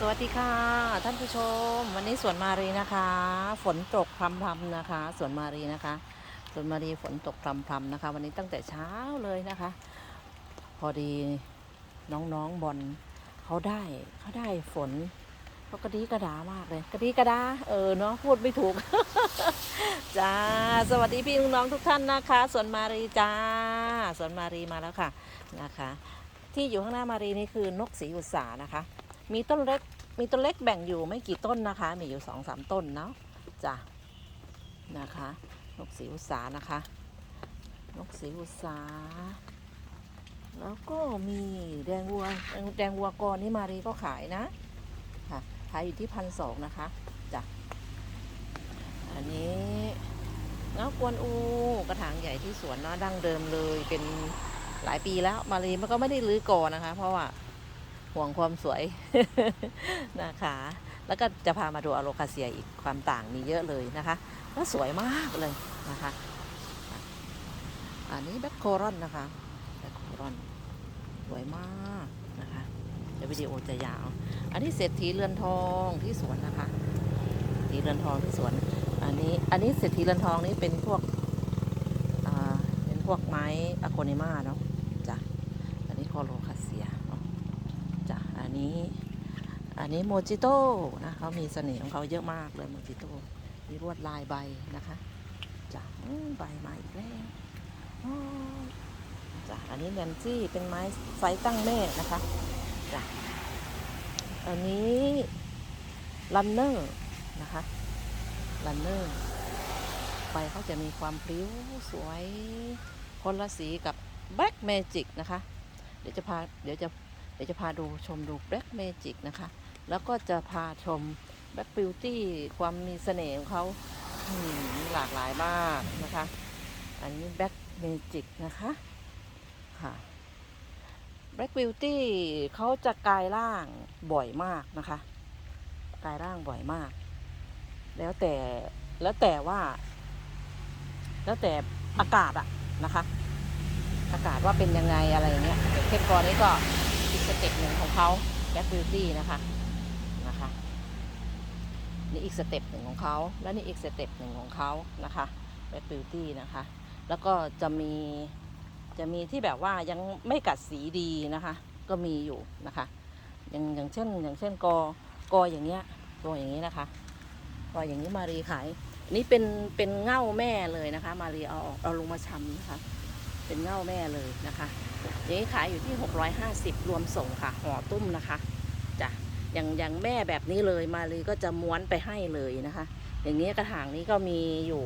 สวัสดีค่ะ ท่านผู้ชม วันนี้สวนมารีนะคะ ฝนตกพรำๆนะคะสวนมารีนะคะสวนมารีฝนตกพรำๆนะคะ วันนี้ตั้งแต่เช้าเลยนะคะ พอดีน้องๆบอลเขาได้เขาได้ฝนเขากระดีกระดามากเลยกระดีกระดาเออเนาะพูดไม่ถูกจ้าสวัสดีพี่น้องทุกท่านนะคะสวนมารีจ้าสวนมารีมาแล้วค่ะนะคะ ที่อยู่ข้างหน้ามารีนี่คือนกศรีอุษานะคะ มีต้นเล็ก มีต้นเล็กแบ่งอยู่ไม่กี่ต้นนะคะ มีอยู่สองสามต้นเนาะจ้ะนะคะนกสีอุษานะคะนกสีอุษาแล้วก็มีแดงวัวแดงแดงวัวกรนี่มารีก็ขายนะค่ะขายอยู่ที่พันสองนะคะจ้ะอันนี้เงากวนอูกระถางใหญ่ที่สวนเนาะดั้งเดิมเลยเป็นหลายปีแล้วมารีมันก็ไม่ได้รื้อก่อนนะคะ เพราะว่า ห่วงความสวยนะคะ แล้วก็จะพามาดูอโลคาเซียอีกความต่างมีเยอะเลยนะคะก็สวยมากเลยนะคะ อันนี้แบ็คโครอนนะคะแบ็คโครอนสวยมากนะคะเดี๋ยววิดีโอจะยาว อันนี้เศรษฐีเรือนทองที่สวนนะคะเศรษฐีเรือนทองที่สวน อันนี้อันนี้เศรษฐีเรือนทองนี่เป็นพวกเป็นพวกไม้อะโคนิมาเนาะจ้ะอันนี้คอโลคาเซีย อันนี้ อันนี้โมจิโต้นะเขามีเสน่ห์ของเขาเยอะมากเลยโมจิโต้ มีลวดลายใบนะคะจ้ะใบมาอีกแล้วอ้าวจ้ะอันนี้แนนซี่เป็นไม้ไซตั้งแม่นะคะจ้ะอันนี้ลันเนอร์นะคะลันเนอร์ใบเขาจะมีความพลิ้วสวยคนละสีกับแบ็กเมจิกนะคะ เดี๋ยวจะพาเดี๋ยวจะ ดี๋ยวจะพาดูชมดู Black Magic นะคะ แล้วก็จะพาชม Black Beauty ความมีเสน่ห์ของเขาหลากหลายมากนะคะ อันนี้ Black Magic นะคะค่ะ Black Beauty เขาจะกลายร่างบ่อยมากนะคะ กลายร่างบ่อยมาก แล้วแต่แล้วแต่ว่า แล้วแต่อากาศอะนะคะ อากาศว่าเป็นยังไงอะไรอย่างเงี้ยเทปกรนี้ก็ สเต็ปหนึ่งของเขาแบ็คบิวตี้นะคะนะคะนี่อีกสเต็ปหนึ่งของเขาแล้วนี่อีกสเต็ปหนึ่งของเขานะคะแบ็คบิวตี้นะคะ แล้วก็จะมีจะมีที่แบบว่ายังไม่กัดสีดีนะคะ ก็มีอยู่นะคะ อย่างอย่างเช่นอย่างเช่นกอกออย่างเงี้ยกออย่างนี้นะคะกออย่างนี้มารีขายอันนี่เป็นเป็นเง่าแม่เลยนะคะ มารีเอาเอาลงมาชำนะคะ เป็นเง่าแม่เลยนะคะอ ย่างนี้ขายอยู่ที่ 650 รวมส่งค่ะห่อตุ้มนะคะจ้ะอย่างอย่างแม่แบบนี้เลยมาเลยก็จะม้วนไปให้เลยนะคะ อย่างนี้กระถางนี้ก็มีอยู่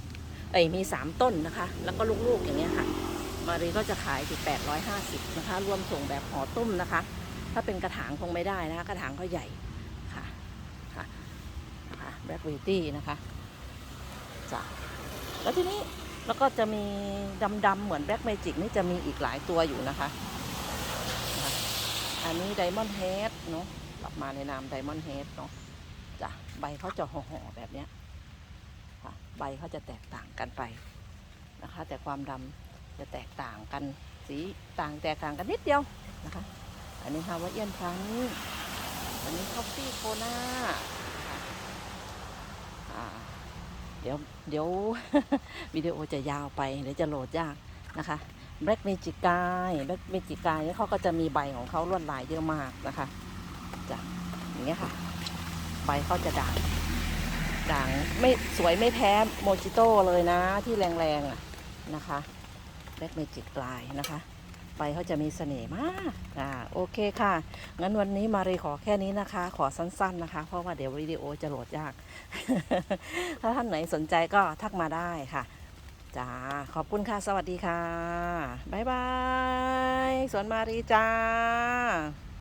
6เอ้ยมี 3 ต้นนะคะ แล้วก็ลูกๆอย่างเงี้ยค่ะ มารีก็จะขายอยู่850นะคะ รวมส่งแบบห่อตุ้มนะคะ ถ้าเป็นกระถางคงไม่ได้นะคะกระถางเขาใหญ่ค่ะค่ะนะคะแบล็ควิตี้นะคะจ้ะแล้วทีนี้ แล้วก็จะมีดำๆเหมือนแบล็กเมจิกนี่จะมีอีกหลายตัวอยู่นะคะ อันนี้ไดมอนด์เฮดเนาะกลับมาในนามไดมอนด์เฮดเนาะจ้ะใบเขาจะห่อๆแบบเนี้ยค่ะใบเขาจะแตกต่างกันไปนะคะ แต่ความดำจะแตกต่างกันสีต่างแตกต่างกันนิดเดียวนะคะ อันนี้ฮาวาเอียนพันอันนี้คอฟฟี่โคนาอ่า เดี๋ยวเดี๋ยววิดีโอจะยาวไปเดี๋ยวจะโหลดยากนะคะ Black Magic กายแบล็กเมจิกายเขาก็จะมีใบของเขาลวดลายเยอะมากนะคะจ้ะอย่างเงี้ยค่ะ ใบเขาจะด่างด่างไม่สวยไม่แพ้โมจิโต้เลยนะที่แรงๆอะนะคะแบล็กเมจิกายนะคะ ไปเขาจะมีเสน่ห์มากอ่าโอเคค่ะ งั้นวันนี้มารีขอแค่นี้นะคะ ขอสั้นๆนะคะ เพราะว่าเดี๋ยววิดีโอจะโหลดยาก ถ้าท่านไหนสนใจก็ทักมาได้ค่ะจ้าขอบคุณค่ะ สวัสดีค่ะ บ๊ายบาย สวนมารีจ้า